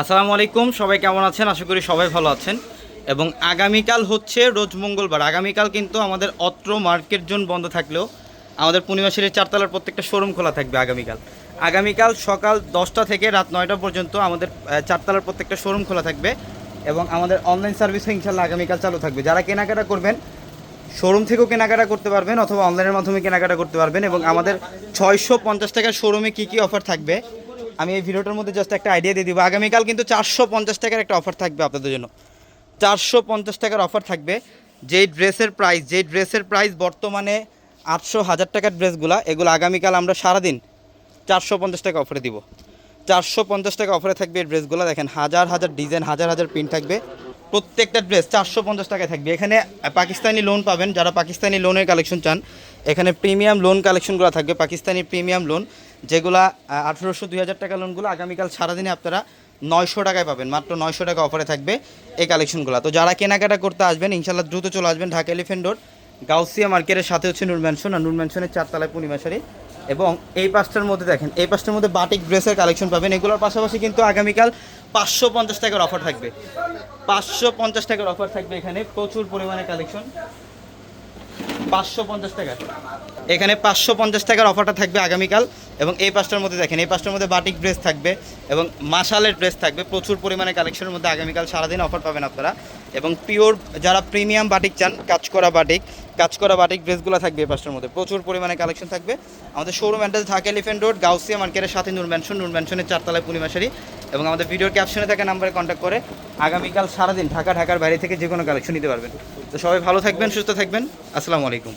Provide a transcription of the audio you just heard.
আসসালামু আলাইকুম, সবাই কেমন আছেন? আশা করি সবাই ভালো আছেন। এবং আগামীকাল হচ্ছে রোজ মঙ্গলবার। আগামীকাল কিন্তু আমাদের অত্র মার্কেট জোন বন্ধ থাকলেও আমাদের পূর্ণিমাশিরের চারতলার প্রত্যেকটা শোরুম খোলা থাকবে আগামীকাল। আগামীকাল সকাল দশটা থেকে রাত নয়টা পর্যন্ত আমাদের চারতলার প্রত্যেকটা শোরুম খোলা থাকবে এবং আমাদের অনলাইন সার্ভিসও ইনশাল্লাহ আগামীকাল চালু থাকবে। যারা কেনাকাটা করবেন, শোরুম থেকেও কেনাকাটা করতে পারবেন অথবা অনলাইনের মাধ্যমে কেনাকাটা করতে পারবেন এবং আমাদের ছয়শো পঞ্চাশ টাকার শোরুমে কী কী অফার থাকবে আমি এই ভিডিওটার মধ্যে জাস্ট একটা আইডিয়া দিয়ে দিব। আগামীকাল কিন্তু চারশো পঞ্চাশ টাকার একটা অফার থাকবে আপনাদের জন্য। চারশো পঞ্চাশ টাকার অফার থাকবে। যেই ড্রেসের প্রাইস যেই ড্রেসের প্রাইস বর্তমানে আটশো হাজার টাকার ড্রেসগুলো, এগুলো আগামীকাল আমরা সারাদিন চারশো পঞ্চাশ টাকা অফারে দিব। চারশো পঞ্চাশ টাকা অফারে থাকবে এই ড্রেসগুলো। দেখেন, হাজার হাজার ডিজাইন হাজার হাজার প্রিন্ট থাকবে। প্রত্যেকটা ড্রেস চারশো পঞ্চাশ টাকায় থাকবে। এখানে পাকিস্তানি লোন পাবেন। যারা পাকিস্তানি লোনের কালেকশন চান এখানে প্রিমিয়াম লোন কালেকশনগুলো থাকবে, পাকিস্তানি প্রিমিয়াম লোন, যেগুলা আঠেরোশো দুই হাজার টাকা লোনগুলো আগামীকাল সারাদিনে আপনারা নয়শো টাকায় পাবেন, মাত্র নয়শো টাকা অফারে থাকবে এই কালেকশনগুলো। তো যারা কেনাকাটা করতে আসবেন ইনশাল্লাহ দ্রুত চলে আসবেন ঢাকা এলিফেন্ট রোড গাউসিয়া মার্কেটের সাথে হচ্ছে নুর ম্যানশন আর নুর ম্যানশনের চারতলায় পূর্ণিমাশারি এবং এই পাঁচটার মধ্যে দেখেন, এই পাঁচটার মধ্যে বাটিক ড্রেসের কালেকশন পাবেন, এগুলোর পাশাপাশি কিন্তু আগামীকাল পাঁচশো পঞ্চাশ টাকার অফার থাকবে। পাঁচশো পঞ্চাশ টাকার অফার থাকবে এখানে, প্রচুর পরিমাণে কালেকশন। পাঁচশো পঞ্চাশ টাকা। এখানে পাঁচশো পঞ্চাশ টাকার অফারটা থাকবে আগামীকাল এবং এই পাঁচটার মধ্যে দেখেন, এই পাঁচটার মধ্যে বাটিক ড্রেস থাকবে এবং মাসালের ড্রেস থাকবে। প্রচুর পরিমাণে কালেকশনের মধ্যে আগামীকাল সারাদিন অফার পাবেন আপনারা। এবং পিওর যারা প্রিমিয়াম বাটিক চান কাজ করা বাটিক কাজ করা বাটিক ড্রেসগুলো থাকবে এই পাঁচটার মধ্যে। প্রচুর পরিমাণে কালেকশন থাকবে। আমাদের showroom address Dhaka elephant road Gausia মার্কেটের সাথে নূর ম্যানশন নূর ম্যানশনের চারতলায় পূর্ণিমাশারি এবং আমাদের ভিডিওর ক্যাপশনে থাকা নাম্বারে কন্ট্যাক্ট করে আগামীকাল সারাদিন ঢাকা, ঢাকার বাইরে থেকে যে কোনো কালেকশন নিতে পারবেন। তো সবাই ভালো থাকবেন, সুস্থ থাকবেন। আসসালামু আলাইকুম।